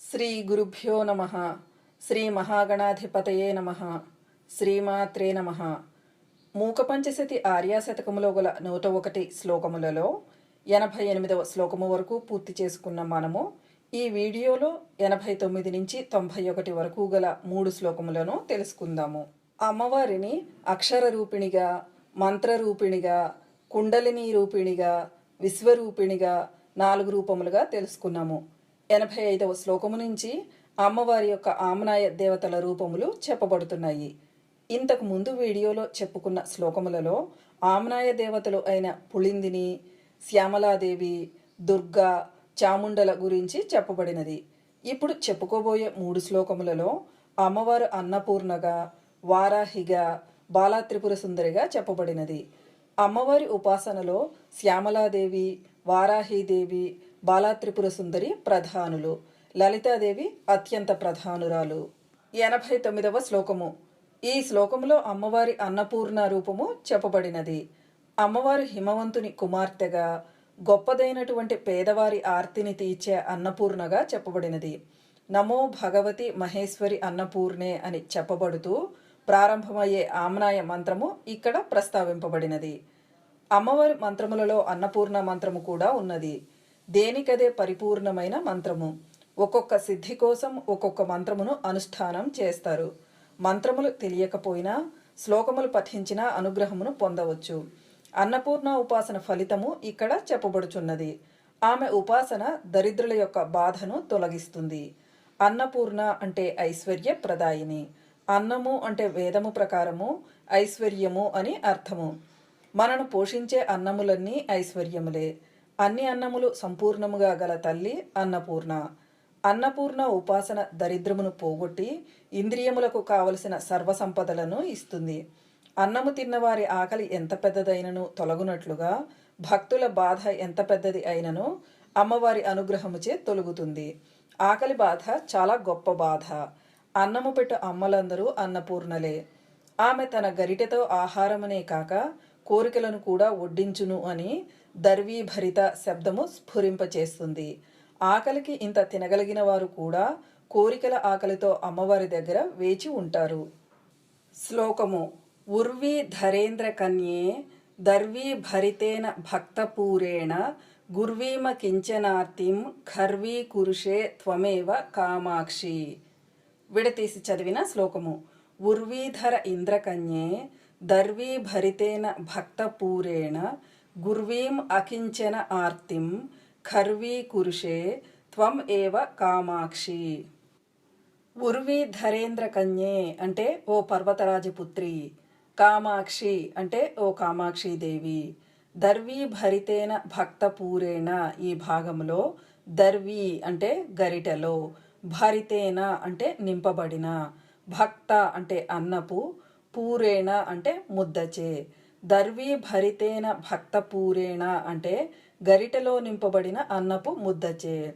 శ్రీ గురుభ్యో నమ. శ్రీ మహాగణాధిపతయే నమ. శ్రీమాత్రే నమ. మూకపంచశతి ఆర్యాశతకములో గల నూట ఒకటి శ్లోకములలో ఎనభై ఎనిమిదవ శ్లోకము వరకు పూర్తి చేసుకున్న మనము ఈ వీడియోలో ఎనభై తొమ్మిది నుంచి తొంభై ఒకటి వరకు గల మూడు శ్లోకములను తెలుసుకుందాము. అమ్మవారిని అక్షర రూపిణిగా మంత్రరూపిణిగా కుండలిని రూపిణిగా విశ్వరూపిణిగా నాలుగు రూపములుగా తెలుసుకున్నాము. ఎనభై ఐదవ శ్లోకము నుంచి అమ్మవారి యొక్క ఆమనాయ దేవతల రూపములు చెప్పబడుతున్నాయి. ఇంతకు ముందు వీడియోలో చెప్పుకున్న శ్లోకములలో ఆమనాయ దేవతలు అయిన పుళిందిని శ్యామలాదేవి దుర్గా చాముండల గురించి చెప్పబడినది. ఇప్పుడు చెప్పుకోబోయే మూడు శ్లోకములలో అమ్మవారు అన్నపూర్ణగా వారాహిగా బాలాత్రిపుర సుందరిగా చెప్పబడినది. అమ్మవారి ఉపాసనలో శ్యామలాదేవి వారాహీదేవి బాలాత్రిపుర సుందరి ప్రధానులు. లలితాదేవి అత్యంత ప్రధానురాలు. ఎనభై తొమ్మిదవ శ్లోకము. ఈ శ్లోకములో అమ్మవారి అన్నపూర్ణ రూపము చెప్పబడినది. అమ్మవారు హిమవంతుని కుమార్తెగా గొప్పదైనటువంటి పేదవారి ఆర్తిని తీర్చే అన్నపూర్ణగా చెప్పబడినది. నమో భగవతి మహేశ్వరి అన్నపూర్ణే అని చెప్పబడుతూ ప్రారంభమయ్యే ఆమ్నాయ మంత్రము ఇక్కడ ప్రస్తావింపబడినది. అమ్మవారి మంత్రములలో అన్నపూర్ణ మంత్రము కూడా ఉన్నది. దేనికదే పరిపూర్ణమైన మంత్రము. ఒక్కొక్క సిద్ధి కోసం ఒక్కొక్క మంత్రమును అనుష్ఠానం చేస్తారు. మంత్రములు తెలియకపోయినా శ్లోకములు పఠించిన అనుగ్రహమును పొందవచ్చు. అన్నపూర్ణ ఉపాసన ఫలితము ఇక్కడ చెప్పబడుచున్నది. ఆమె ఉపాసన దరిద్రుల యొక్క బాధను తొలగిస్తుంది. అన్నపూర్ణ అంటే ఐశ్వర్య ప్రదాయిని అన్నము అంటే వేదము ప్రకారము ఐశ్వర్యము అని అర్థము. మనను పోషించే అన్నములన్నీ ఐశ్వర్యములే. అన్ని అన్నములు సంపూర్ణముగా గల తల్లి అన్నపూర్ణ. అన్నపూర్ణ ఉపాసన దరిద్రమును పోగొట్టి ఇంద్రియములకు కావలసిన సర్వసంపదలను ఇస్తుంది. అన్నము తిన్నవారి ఆకలి ఎంత పెద్దదైనను తొలగునట్లుగా భక్తుల బాధ ఎంత పెద్దది అయినను అమ్మవారి అనుగ్రహముచే తొలుగుతుంది. ఆకలి బాధ చాలా గొప్ప బాధ. అన్నము పెట్టు అమ్మలందరూ అన్నపూర్ణలే. ఆమె తన గరిటెతో ఆహారమనే కాక కోరికలను కూడా వడ్డించును అని దర్వీభరిత శబ్దము స్ఫురింపచేస్తుంది. ఆకలికి ఇంత తినగలిగిన వారు కూడా కోరికల ఆకలితో అమ్మవారి దగ్గర వేచి ఉంటారు. శ్లోకము ఉర్వీ ధరేంద్ర కన్యే దర్వీ భరితేన భక్తపూరేణ గుర్వీమ కించనార్తిం ఖర్వీ కురుషే త్వమేవ కామాక్షి. విడతీసి చదివిన శ్లోకము ఉర్వీధర ఇంద్రకన్యే దర్వీ భరితేన భక్తపూరేణ గుర్వీం అకించన ఆర్తిం ఖర్వీ కురుషే త్వం ఏవ కామాక్షి. ఉర్వి ధరేంద్ర కన్యే అంటే ఓ పర్వతరాజపుత్రి కామాక్షి అంటే ఓ కామాక్షి దేవి. దర్వీ భరితేన భక్తపూరేణ ఈ భాగంలో దర్వీ అంటే గరిటెలో భరితేన అంటే నింపబడిన భక్త అంటే అన్నపు పూరేణ అంటే ముద్దచే. దర్వీ భరితేన భక్తపూరేణ అంటే గరిటెలో నింపబడిన అన్నపు ముద్దచే.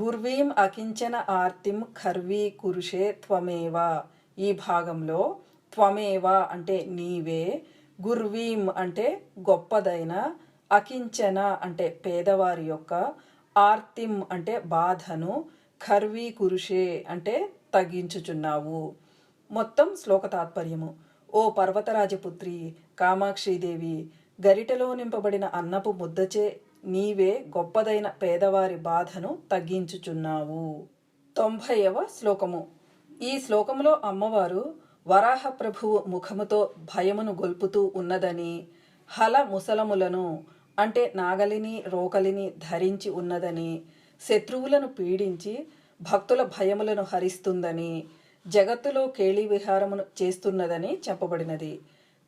గుర్వీం అకించన ఆర్తిం ఖర్వీ కురుషే త్వమేవా. ఈ భాగంలో త్వమేవా అంటే నీవే గుర్వీం అంటే గొప్పదైన అకించన అంటే పేదవారి యొక్క ఆర్తిం అంటే బాధను ఖర్వీ కురుషే అంటే తగ్గించుచున్నావు. మొత్తం శ్లోక తాత్పర్యము. ఓ పర్వతరాజపుత్రి కామాక్షీదేవి గరిటలో నింపబడిన అన్నపు ముద్దచే నీవే గొప్పదైన పేదవారి బాధను తగ్గించుచున్నావు. తొంభైవ శ్లోకము. ఈ శ్లోకములో అమ్మవారు వరాహ ప్రభువు ముఖముతో భయమును గొల్పుతూ ఉన్నదని హల ముసలములను అంటే నాగలిని రోకలిని ధరించి ఉన్నదని శత్రువులను పీడించి భక్తుల భయములను హరిస్తుందని జగత్తులో కేళీ విహారమును చేస్తున్నదని చెప్పబడినది.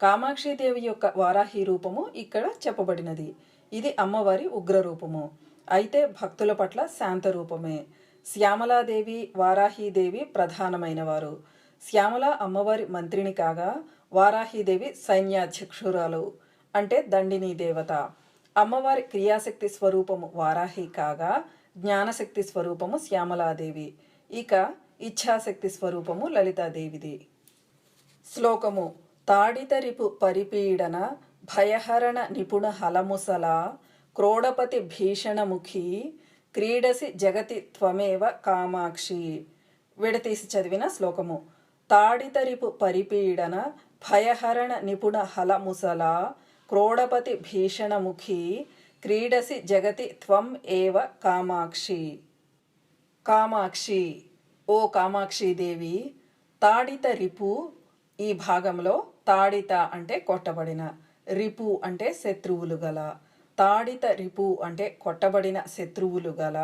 కామాక్షిదేవి యొక్క వారాహి రూపము ఇక్కడ చెప్పబడినది. ఇది అమ్మవారి ఉగ్ర రూపము. అయితే భక్తుల పట్ల శాంత రూపమే. శ్యామలాదేవి వారాహీదేవి ప్రధానమైనవారు. శ్యామల అమ్మవారి మంత్రిని కాగా వారాహీదేవి సైన్యాధ్యక్షురాలు అంటే దండిని దేవత. అమ్మవారి క్రియాశక్తి స్వరూపము వారాహి కాగా జ్ఞానశక్తి స్వరూపము శ్యామలాదేవి. ఇక ఇచ్ఛాశక్తి స్వరూపము లలితాదేవిది. శ్లోకము తాడితరిపు పరిపీడన భయహరణ నిపుణ హలముసల క్రోడపతి భీషణముఖి క్రీడసి జగతి త్వమేవ కామాక్షి. విడతీసి చదివిన శ్లోకము. తాడితరిపు పరిపీడన భయహరణ నిపుణ హలముసల క్రోడపతి భీషణముఖి క్రీడసి జగతి త్వం ఏవ కామాక్షి. కామాక్షి. ఓ కామాక్షి దేవి తాడిత రిపు ఈ భాగంలో తాడిత అంటే కొట్టబడిన రిపు అంటే శత్రువులు గల తాడిత రిపు అంటే కొట్టబడిన శత్రువులు గల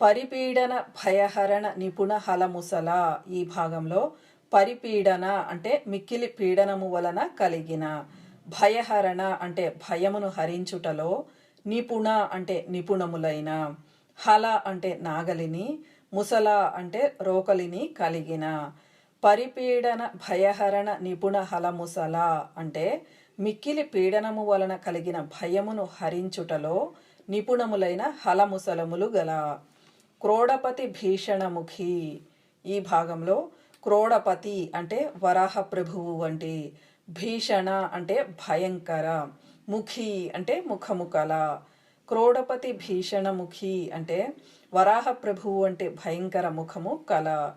పరిపీడన భయహరణ నిపుణ హలముసల ఈ భాగంలో పరిపీడన అంటే మిక్కిలి పీడనము వలన కలిగిన భయహరణ అంటే భయమును హరించుటలో నిపుణ అంటే నిపుణములైన హల అంటే నాగలిని ముసల అంటే రోకలిని కలిగిన పరిపీడన భయహరణ నిపుణ హలముసల అంటే మిక్కిలి పీడనము వలన కలిగిన భయమును హరించుటలో నిపుణములైన హలముసలములు గల క్రోడపతి భీషణముఖి. ఈ భాగంలో క్రోడపతి అంటే వరాహ ప్రభువు వంటి భీషణ అంటే భయంకర ముఖి అంటే ముఖముఖల. క్రోడపతి భీషణముఖి అంటే వరాహ ప్రభువు అంటే భయంకర ముఖము కళ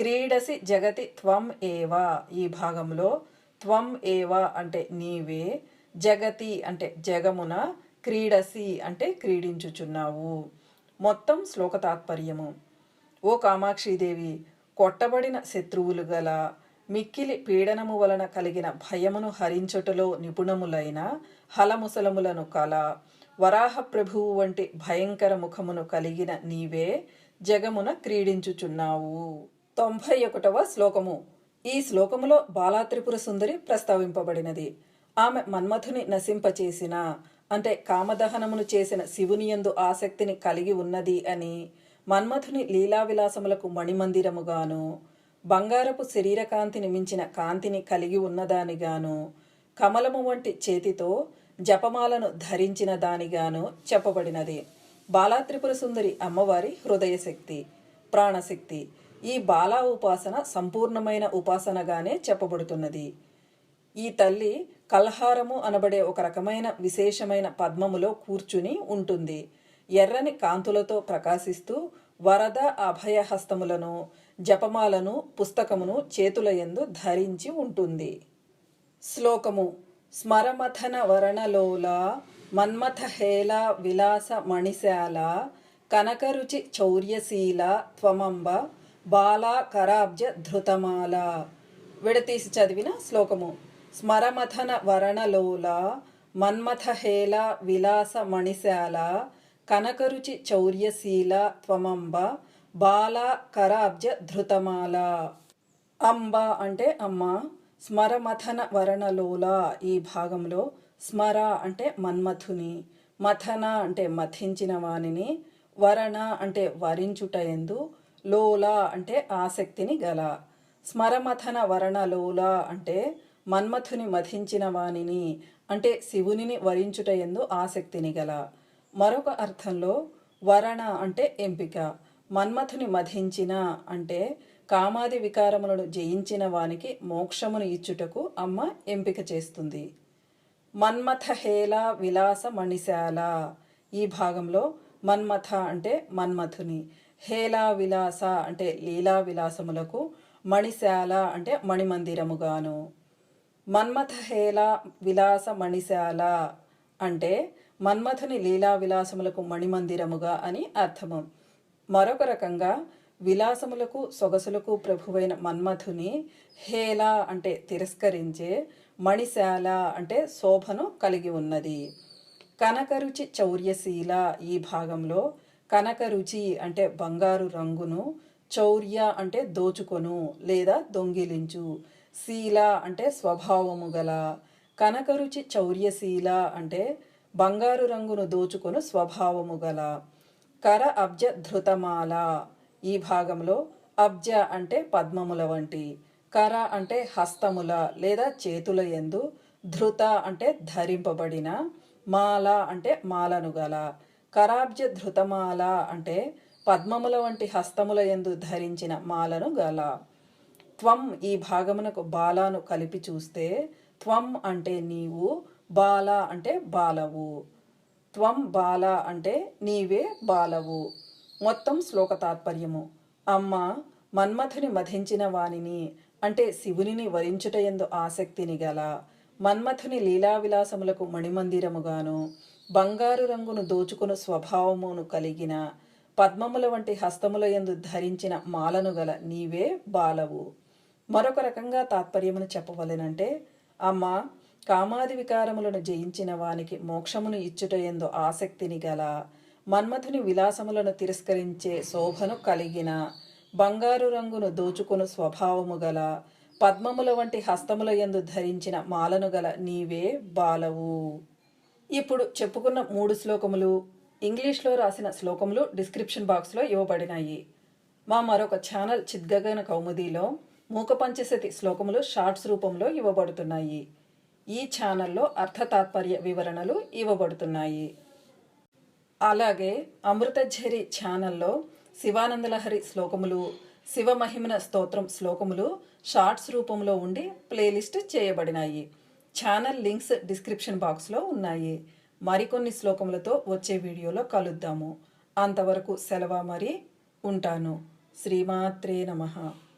క్రీడసి జగతి త్వం ఏవా. ఈ భాగంలో త్వం ఏవా అంటే నీవే జగతి అంటే జగమున క్రీడసి అంటే క్రీడించుచున్నావు. మొత్తం శ్లోక తాత్పర్యము. ఓ కామాక్షిదేవి కొట్టబడిన శత్రువులు గల మిక్కిలి పీడనము వలన కలిగిన భయమును హరించుటలో నిపుణములైన హలముసలములను కల. వరాహ ప్రభువు వంటి భయంకర ముఖమును కలిగిన నీవే జగమున క్రీడించుచున్నావు. తొంభై ఒకటవ శ్లోకము. ఈ శ్లోకములో బాలాత్రిపుర సుందరి ప్రస్తావింపబడినది. ఆమె మన్మథుని నశింపచేసిన అంటే కామదహనమును చేసిన శివుని యందు ఆసక్తిని కలిగి ఉన్నది అని మన్మథుని లీలావిలాసములకు మణిమందిరముగాను బంగారపు శరీరకాంతిని మించిన కాంతిని కలిగి ఉన్నదానిగాను కమలము వంటి చేతితో జపమాలను ధరించిన దానిగాను చెప్పబడినది. బాలాత్రిపుర సుందరి అమ్మవారి హృదయశక్తి ప్రాణశక్తి ఈ బాలా ఉపాసన సంపూర్ణమైన ఉపాసనగానే చెప్పబడుతున్నది. ఈ తల్లి కల్హారము అనబడే ఒక రకమైన విశేషమైన పద్మములో కూర్చుని ఉంటుంది. ఎర్రని కాంతులతో ప్రకాశిస్తూ వరద అభయహస్తములను జపమాలను పుస్తకమును చేతులయందు ధరించి ఉంటుంది. శ్లోకము స్మరమథన వరణలోల మన్మథ హేళ విలాస మణిశాల కనకరుచి చౌర్యశీల త్వమంబ బాలా కరాబ్జ ధృతమాల. విడతీసి చదివిన శ్లోకము. స్మరమథన వరణలోల మన్మథ హేళ విలాస మణిశాల కనకరుచి చౌర్యశీల త్వమంబ బాల కరాబ్జ ధృతమాల. అంబ అంటే అమ్మ స్మరమథన వరణలోల ఈ భాగంలో స్మర అంటే మన్మథుని మథన అంటే మథించిన వానిని వరణ అంటే వరించుట ఎందు లోల అంటే ఆసక్తిని గల. స్మరమథన వరణ లోల అంటే మన్మథుని మథించిన వానిని అంటే శివునిని వరించుట ఎందు ఆసక్తిని గల. మరొక అర్థంలో వరణ అంటే ఎంపిక. మన్మథుని మధించిన అంటే కామాది వికారములను జయించిన వానికి మోక్షమును ఇచ్చుటకు అమ్మ ఎంపిక చేస్తుంది. మన్మథ హేళ విలాస మణిశాల. ఈ భాగంలో మన్మథ అంటే మన్మథుని. హేలా విలాస అంటే లీలా విలాసములకు మణిశాల అంటే మణిమందిరముగాను. మన్మథ హేళ విలాస మణిశాల అంటే మన్మథుని లీలా విలాసములకు మణిమందిరముగా అని అర్థము. మరొక రకంగా విలాసములకు సొగసులకు ప్రభువైన మన్మథుని హేళ అంటే తిరస్కరించే మణిశాల అంటే శోభను కలిగి ఉన్నది. కనకరుచి చౌర్యశీల ఈ భాగంలో కనకరుచి అంటే బంగారు రంగును చౌర్య అంటే దోచుకొను లేదా దొంగిలించు. శీల అంటే స్వభావము గల. కనకరుచి చౌర్యశీల అంటే బంగారు రంగును దోచుకొను స్వభావము గల. కర అబ్జ ధృతమాల. ఈ భాగంలో అబ్జ అంటే పద్మముల వంటి. కర అంటే హస్తముల లేదా చేతుల ఎందు ధృత అంటే ధరింపబడిన. మాల అంటే మాలను గల. కరాబ్జ ధృతమాల అంటే పద్మముల వంటి హస్తముల ఎందు ధరించిన మాలను గల. త్వం ఈ భాగమునకు బాలాను కలిపి చూస్తే త్వం అంటే నీవు బాల అంటే బాలవు. త్వం బాల అంటే నీవే బాలవు. మొత్తం శ్లోక తాత్పర్యము. అమ్మ మన్మథుని మధించిన వానిని అంటే శివునిని వరించుటయందు ఆసక్తిని గల. మన్మథుని లీలావిలాసములకు మణిమందిరముగాను బంగారు రంగును దోచుకున్న స్వభావమును కలిగిన పద్మముల వంటి హస్తముల యందు ధరించిన మాలను గల నీవే బాలవు. మరొక రకంగా తాత్పర్యమును చెప్పవలెనంటే అమ్మ కామాది వికారములను జయించిన వానికి మోక్షమును ఇచ్చుటయందు ఆసక్తిని గల మన్మథుని విలాసములను తిరస్కరించే శోభను కలిగిన బంగారు రంగును దోచుకుని స్వభావము గల పద్మముల వంటి హస్తముల యందు ధరించిన మాలను గల నీవే బాలవు. ఇప్పుడు చెప్పుకున్న మూడు శ్లోకములు ఇంగ్లీష్లో రాసిన శ్లోకములు డిస్క్రిప్షన్ బాక్స్లో ఇవ్వబడినాయి. మా మరొక ఛానల్ చిద్గగన కౌముదిలో మూక పంచశతి శ్లోకములు షార్ట్స్ రూపంలో ఇవ్వబడుతున్నాయి. ఈ ఛానల్లో అర్థ తాత్పర్య వివరణలు ఇవ్వబడుతున్నాయి. అలాగే అమృతఝరి ఛానల్లో శివానందలహరి శ్లోకములు శివమహిమన స్తోత్రం శ్లోకములు షార్ట్స్ రూపంలో ఉండి ప్లేలిస్ట్ చేయబడినాయి. ఛానల్ లింక్స్ డిస్క్రిప్షన్ బాక్స్లో ఉన్నాయి. మరికొన్ని శ్లోకములతో వచ్చే వీడియోలో కలుద్దాము. అంతవరకు సెలవు మరి. ఉంటాను. శ్రీమాత్రే నమః.